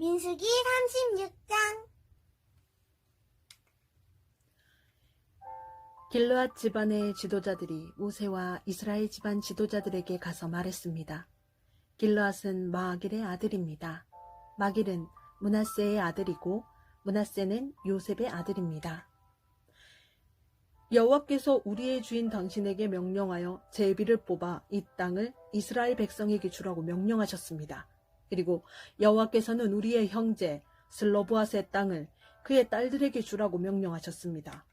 민수기 36장 길르앗 집안의 지도자들이 모세와 이스라엘 집안 지도자들에게 가서 말했습니다. 길르앗은 마길의 아들입니다. 마길은 문하세의 아들이고 문하세는 요셉의 아들입니다. 여호와께서 우리의 주인 당신에게 명령하여 제비를 뽑아 이 땅을 이스라엘 백성에게 주라고 명령하셨습니다. 그리고 여호와께서는 우리의 형제 슬로보아스의 땅을 그의 딸들에게 주라고 명령하셨습니다.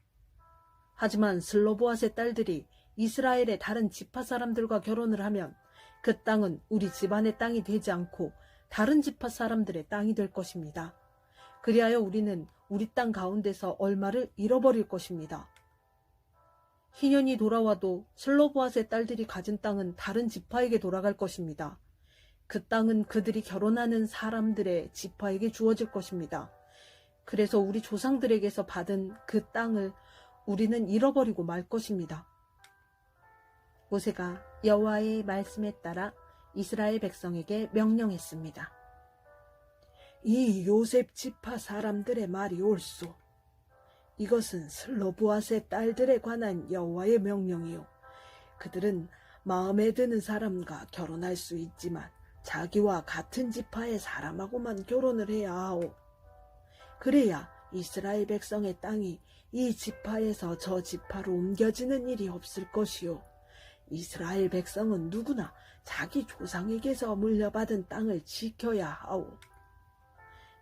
하지만 슬로보아스의 딸들이 이스라엘의 다른 지파 사람들과 결혼을 하면 그 땅은 우리 집안의 땅이 되지 않고 다른 지파 사람들의 땅이 될 것입니다. 그리하여 우리는 우리 땅 가운데서 얼마를 잃어버릴 것입니다. 희년이 돌아와도 슬로보아스의 딸들이 가진 땅은 다른 지파에게 돌아갈 것입니다. 그 땅은 그들이 결혼하는 사람들의 지파에게 주어질 것입니다. 그래서 우리 조상들에게서 받은 그 땅을 우리는 잃어버리고 말 것입니다. 모세가 여호와의 말씀에 따라 이스라엘 백성에게 명령했습니다. 이 요셉 지파 사람들의 말이 옳소. 이것은 슬로보아스의 딸들에 관한 여호와의 명령이요. 그들은 마음에 드는 사람과 결혼할 수 있지만 자기와 같은 지파의 사람하고만 결혼을 해야 하오. 그래야 이스라엘 백성의 땅이 이 지파에서 저 지파로 옮겨지는 일이 없을 것이요. 이스라엘 백성은 누구나 자기 조상에게서 물려받은 땅을 지켜야 하오.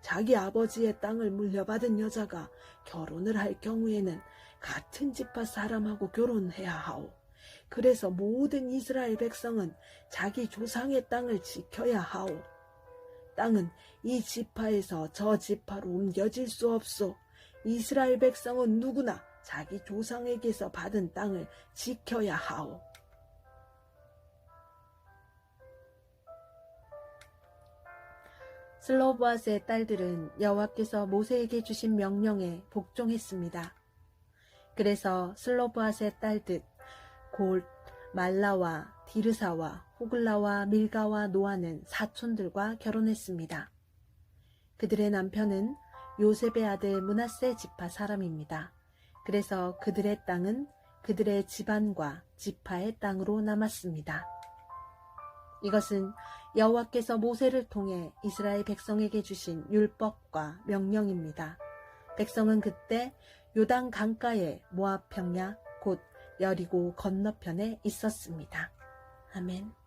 자기 아버지의 땅을 물려받은 여자가 결혼을 할 경우에는 같은 지파 사람하고 결혼해야 하오. 그래서 모든 이스라엘 백성은 자기 조상의 땅을 지켜야 하오. 땅은 이 지파에서 저 지파로 옮겨질 수 없소. 이스라엘 백성은 누구나 자기 조상에게서 받은 땅을 지켜야 하오. 슬로보아스의 딸들은 여호와께서 모세에게 주신 명령에 복종했습니다. 그래서 슬로보아스의 딸들 곧 말라와 디르사와 호글라와 밀가와 노아는 사촌들과 결혼했습니다. 그들의 남편은 요셉의 아들 문하세 지파 사람입니다. 그래서 그들의 땅은 그들의 집안과 지파의 땅으로 남았습니다. 이것은 여호와께서 모세를 통해 이스라엘 백성에게 주신 율법과 명령입니다. 백성은 그때 요단 강가의 모압 평야 곧 여리고 건너편에 있었습니다. 아멘.